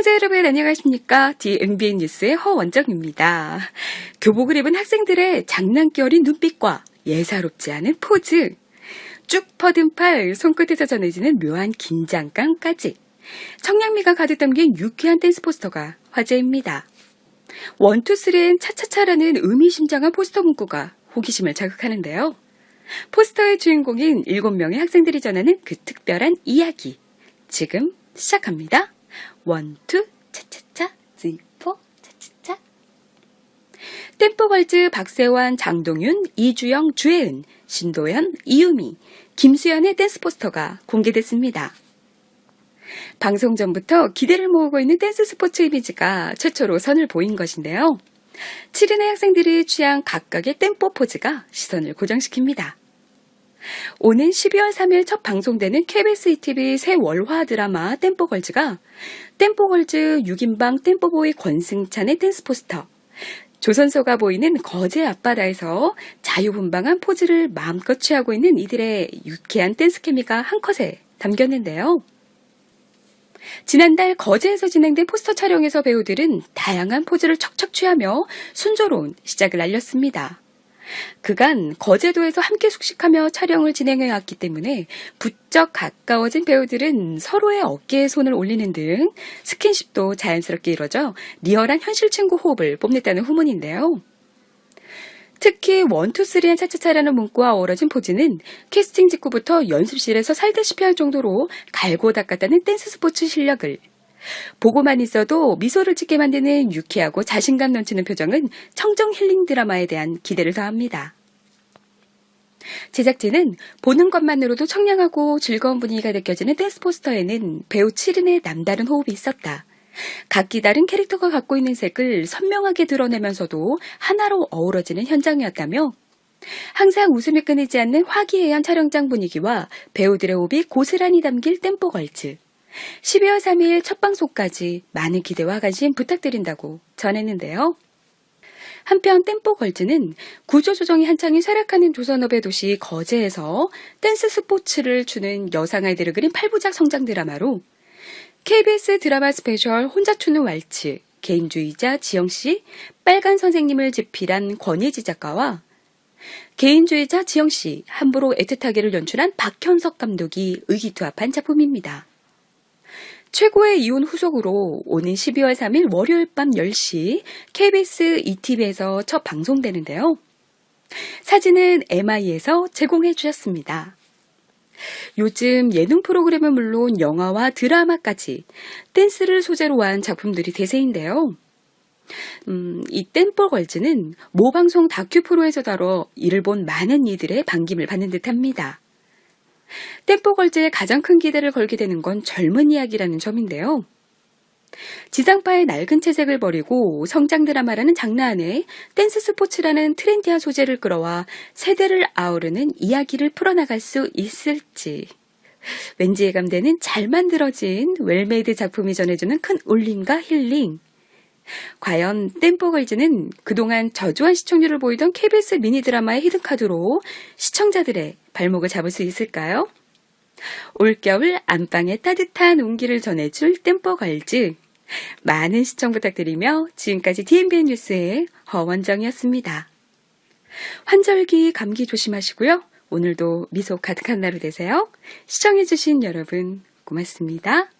시청자 여러분 안녕하십니까? DNBN 뉴스의 허원정입니다. 교복을 입은 학생들의 장난기 어린 눈빛과 예사롭지 않은 포즈, 쭉 뻗은 팔, 손끝에서 전해지는 묘한 긴장감까지 청량미가 가득 담긴 유쾌한 댄스 포스터가 화제입니다. 원투쓰리엔 차차차라는 의미심장한 포스터 문구가 호기심을 자극하는데요. 포스터의 주인공인 7명의 학생들이 전하는 그 특별한 이야기. 지금 시작합니다. 원투 차차차 쓰리포 차차차 템포걸즈 박세환, 장동윤, 이주영, 주혜은, 신도현, 이유미, 김수현의 댄스 포스터가 공개됐습니다. 방송 전부터 기대를 모으고 있는 댄스 스포츠 이미지가 최초로 선을 보인 것인데요. 7인의 학생들이 취한 각각의 tempo 포즈가 시선을 고정시킵니다. 오는 12월 3일 첫 방송되는 KBS ETV 새 월화 드라마 tempo걸즈가 템포걸즈 6인방 템포보이 권승찬의 댄스 포스터, 조선소가 보이는 거제 앞바다에서 자유분방한 포즈를 마음껏 취하고 있는 이들의 유쾌한 댄스 케미가 한 컷에 담겼는데요. 지난달 거제에서 진행된 포스터 촬영에서 배우들은 다양한 포즈를 척척 취하며 순조로운 시작을 알렸습니다. 그간 거제도에서 함께 숙식하며 촬영을 진행해 왔기 때문에 부쩍 가까워진 배우들은 서로의 어깨에 손을 올리는 등 스킨십도 자연스럽게 이뤄져 리얼한 현실 친구 호흡을 뽐냈다는 후문인데요. 특히 원투쓰리한 차차차라는 문구와 어우러진 포즈는 캐스팅 직후부터 연습실에서 살다시피 할 정도로 갈고 닦았다는 댄스 스포츠 실력을 보고만 있어도 미소를 짓게 만드는 유쾌하고 자신감 넘치는 표정은 청정 힐링 드라마에 대한 기대를 더합니다. 제작진은 보는 것만으로도 청량하고 즐거운 분위기가 느껴지는 댄스 포스터에는 배우 7인의 남다른 호흡이 있었다. 각기 다른 캐릭터가 갖고 있는 색을 선명하게 드러내면서도 하나로 어우러지는 현장이었다며 항상 웃음이 끊이지 않는 화기애애한 촬영장 분위기와 배우들의 호흡이 고스란히 담길 tempo 걸즈. 12월 3일 첫 방송까지 많은 기대와 관심 부탁드린다고 전했는데요. 한편 tempo 걸즈는 구조조정이 한창인 쇠락하는 조선업의 도시 거제에서 댄스 스포츠를 추는 여성 아이들을 그린 8부작 성장 드라마로 KBS 드라마 스페셜 혼자 추는 왈츠, 개인주의자 지영씨, 빨간 선생님을 집필한 권예지 작가와 개인주의자 지영씨, 함부로 애틋하게를 연출한 박현석 감독이 의기투합한 작품입니다. 최고의 이혼 후속으로 오는 12월 3일 월요일 밤 10시 KBS ETV에서 첫 방송되는데요. 사진은 MI에서 제공해 주셨습니다. 요즘 예능 프로그램은 물론 영화와 드라마까지 댄스를 소재로 한 작품들이 대세인데요. 음, 이 댄볼 걸즈는 모방송 다큐 프로에서 다뤄 이를 본 많은 이들의 반김을 받는 듯 합니다. 댄볼 걸즈에 가장 큰 기대를 걸게 되는 건 젊은 이야기라는 점인데요. 지상파의 낡은 채색을 버리고 성장 드라마라는 장르 안에 댄스 스포츠라는 트렌디한 소재를 끌어와 세대를 아우르는 이야기를 풀어나갈 수 있을지. 왠지 예감되는 잘 만들어진 웰메이드 작품이 전해주는 큰 울림과 힐링. 과연 댄포걸즈는 그동안 저조한 시청률을 보이던 KBS 미니 드라마의 히든카드로 시청자들의 발목을 잡을 수 있을까요? 올겨울 안방에 따뜻한 온기를 전해줄 땜뽀걸즈. 많은 시청 부탁드리며 지금까지 DMBN 뉴스의 허원정이었습니다. 환절기 감기 조심하시고요. 오늘도 미소 가득한 하루 되세요. 시청해주신 여러분 고맙습니다.